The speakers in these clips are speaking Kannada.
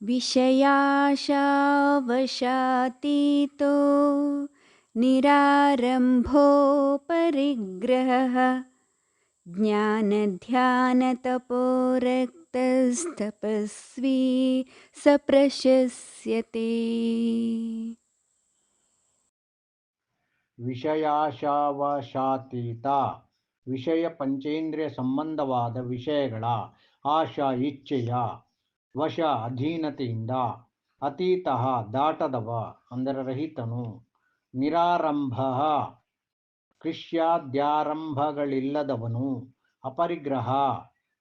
विषयाशावशातीतो निरारम्भो परिग्रहः ज्ञानध्यानतपोरक्तस्तपस्वी स प्रशस्यते ವಿಷಯಾಶಾವಶಾತೀತ ವಿಷಯ ಪಂಚೇಂದ್ರಿಯ ಸಂಬಂಧವಾದ ವಿಷಯಗಳ ಆಶಾ ಇಚ್ಛೆಯ ವಶ ಅಧೀನತೆಯಿಂದ ಅತೀತ ದಾಟದವ ಅಂದರೆ ರಹಿತನು ನಿರಾರಂಭ. ಕೃಷ್ಯಾದ್ಯಾರಂಭಗಳಿಲ್ಲದವನು ಅಪರಿಗ್ರಹ.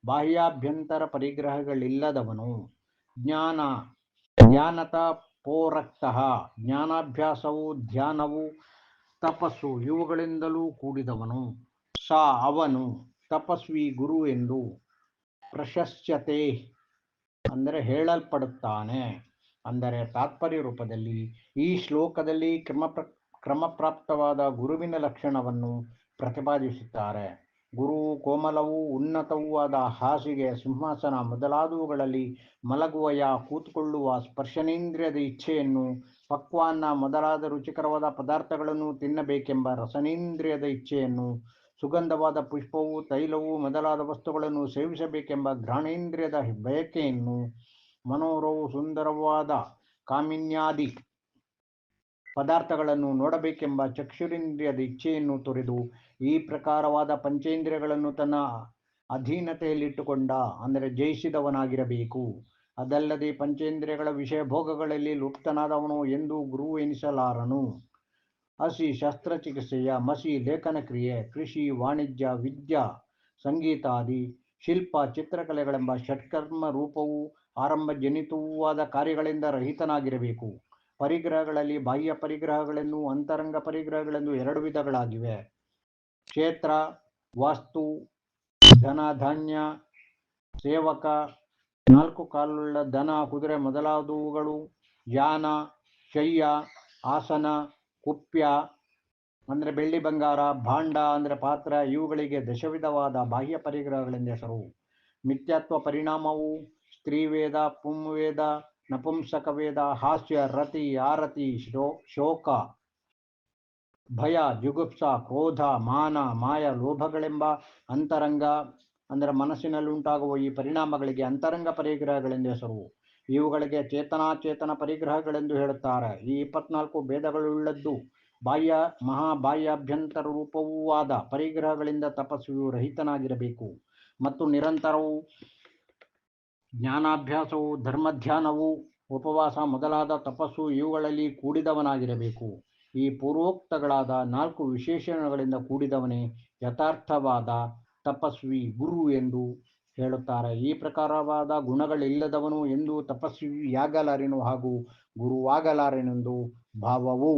ಬಾಹ್ಯಾಭ್ಯಂತರ ಪರಿಗ್ರಹಗಳಿಲ್ಲದವನು ಜ್ಞಾನ. ಜ್ಞಾನತ ಪೋರಕ್ತ. ಜ್ಞಾನಾಭ್ಯಾಸವು ಧ್ಯಾನವು ತಪಸ್ಸು ಇವುಗಳಿಂದಲೂ ಕೂಡಿದವನು. ಸ ಅವನು ತಪಸ್ವಿ ಗುರು ಎಂದು ಪ್ರಶಸ್ಯತೆ ಅಂದರೆ ಹೇಳಲ್ಪಡುತ್ತಾನೆ. ಅಂದರೆ ತಾತ್ಪರ್ಯ ರೂಪದಲ್ಲಿ ಈ ಶ್ಲೋಕದಲ್ಲಿ ಕ್ರಮ ಕ್ರಮಪ್ರಾಪ್ತವಾದ ಗುರುವಿನ ಲಕ್ಷಣವನ್ನು ಪ್ರತಿಪಾದಿಸುತ್ತಾರೆ. ಗುರು ಕೋಮಲವೂ ಉನ್ನತವೂ ಆದ ಹಾಸಿಗೆ ಸಿಂಹಾಸನ ಮೊದಲಾದವುಗಳಲ್ಲಿ ಮಲಗುವಯ ಕೂತುಕೊಳ್ಳುವ ಸ್ಪರ್ಶನೇಂದ್ರಿಯದ ಇಚ್ಛೆಯನ್ನು ಪಕ್ವಾನ್ನ ಮೊದಲಾದ ರುಚಿಕರವಾದ ಪದಾರ್ಥಗಳನ್ನು ತಿನ್ನಬೇಕೆಂಬ ರಸನೇಂದ್ರಿಯದ ಇಚ್ಛೆಯನ್ನು ಸುಗಂಧವಾದ ಪುಷ್ಪವು, ತೈಲವು ಮೊದಲಾದ ವಸ್ತುಗಳನ್ನು ಸೇವಿಸಬೇಕೆಂಬ ಘ್ರಾಣೇಂದ್ರಿಯದ ಬಯಕೆಯನ್ನು ಮನೋರವು ಸುಂದರವಾದ ಕಾಮಿನ್ಯಾದಿ ಪದಾರ್ಥಗಳನ್ನು ನೋಡಬೇಕೆಂಬ ಚಕ್ಷುರೇಂದ್ರಿಯದ ಇಚ್ಛೆಯನ್ನು ತೊರೆದು ಈ ಪ್ರಕಾರವಾದ ಪಂಚೇಂದ್ರಿಯಗಳನ್ನು ತನ್ನ ಅಧೀನತೆಯಲ್ಲಿಟ್ಟುಕೊಂಡ, ಅಂದರೆ ಜಯಿಸಿದವನಾಗಿರಬೇಕು. ಅದಲ್ಲದೆ ಪಂಚೇಂದ್ರಿಯಗಳ ವಿಷಯ ಭೋಗಗಳಲ್ಲಿ ಲುಪ್ತನಾದವನು ಎಂದು ಗುರು ಎನಿಸಲಾರನು. ಹಸಿ ಶಸ್ತ್ರಚಿಕಿತ್ಸೆಯ ಮಸಿ ಲೇಖನ ಕ್ರಿಯೆ, ಕೃಷಿ, ವಾಣಿಜ್ಯ, ವಿದ್ಯಾ, ಸಂಗೀತಾದಿ, ಶಿಲ್ಪ, ಚಿತ್ರಕಲೆಗಳೆಂಬ ಷಟ್ಕರ್ಮ ರೂಪವೂ ಆರಂಭ ಜನಿತವೂವಾದ ಕಾರ್ಯಗಳಿಂದ ರಹಿತನಾಗಿರಬೇಕು. ಪರಿಗ್ರಹಗಳಲ್ಲಿ ಬಾಹ್ಯ ಪರಿಗ್ರಹಗಳೆಂದು ಅಂತರಂಗ ಪರಿಗ್ರಹಗಳೆಂದು ಎರಡು ವಿಧಗಳಾಗಿವೆ. ಕ್ಷೇತ್ರ, ವಾಸ್ತು ಧನ ಧಾನ್ಯ ಸೇವಕ, ನಾಲ್ಕು ಕಾಲುಳ್ಳ ದನ ಕುದುರೆ ಮೊದಲಾದವುಗಳು, ಯಾನ, ಶಯ್ಯ, ಆಸನ ಕುಪ್ಯ ಅಂದರೆ ಬೆಳ್ಳಿ ಬಂಗಾರ, ಭಾಂಡ ಅಂದರೆ ಪಾತ್ರ, ಇವುಗಳಿಗೆ ದಶವಿಧವಾದ ಬಾಹ್ಯ ಪರಿಗ್ರಹಗಳೆಂದು ಹೆಸರು. ಮಿಥ್ಯಾತ್ವ ಪರಿಣಾಮವು ಸ್ತ್ರೀವೇದ, ಪುಂವೇದ, ನಪುಂಸಕ ವೇದ, ಹಾಸ್ಯ, ರತಿ, ಆರತಿ, ಶೋ, ಶೋಕ, ಭಯ, ಜುಗುಪ್ಸ, ಕ್ರೋಧ, ಮಾನ, ಮಾಯ, ಲೋಭಗಳೆಂಬ ಅಂತರಂಗ ಅಂದರೆ ಮನಸ್ಸಿನಲ್ಲಿ ಉಂಟಾಗುವ ಈ ಪರಿಣಾಮಗಳಿಗೆ ಅಂತರಂಗ ಪರಿಗ್ರಹಗಳೆಂದು ಹೆಸರು. ಇವುಗಳಿಗೆ ಚೇತನಾಚೇತನ ಪರಿಗ್ರಹಗಳೆಂದು ಹೇಳುತ್ತಾರೆ. ಈ ಇಪ್ಪತ್ನಾಲ್ಕು ಭೇದಗಳುಳ್ಳದ್ದು ಬಾಹ್ಯ ಮಹಾಬಾಹ್ಯಾಭ್ಯಂತರ ರೂಪವೂ ಆದ ಪರಿಗ್ರಹಗಳಿಂದ ತಪಸ್ವಿಯು ರಹಿತನಾಗಿರಬೇಕು. ಮತ್ತು ನಿರಂತರವು ಜ್ಞಾನಾಭ್ಯಾಸವು ಧರ್ಮಧ್ಯಾನವು ಉಪವಾಸ ಮೊದಲಾದ ತಪಸ್ಸು ಇವುಗಳಲ್ಲಿ ಕೂಡಿದವನಾಗಿರಬೇಕು. ಈ ಪೂರ್ವೋಕ್ತಗಳಾದ ನಾಲ್ಕು ವಿಶೇಷಣಗಳಿಂದ ಕೂಡಿದವನೇ ಯಥಾರ್ಥವಾದ ತಪಸ್ವಿ ಗುರು ಎಂದು ಹೇಳುತ್ತಾರೆ. ಈ ಪ್ರಕಾರವಾದ ಗುಣಗಳಿಲ್ಲದವನು ಎಂದು ತಪಸ್ವಿಯಾಗಲಾರೆನು ಹಾಗೂ ಗುರುವಾಗಲಾರೆನೆಂದು ಭಾವವು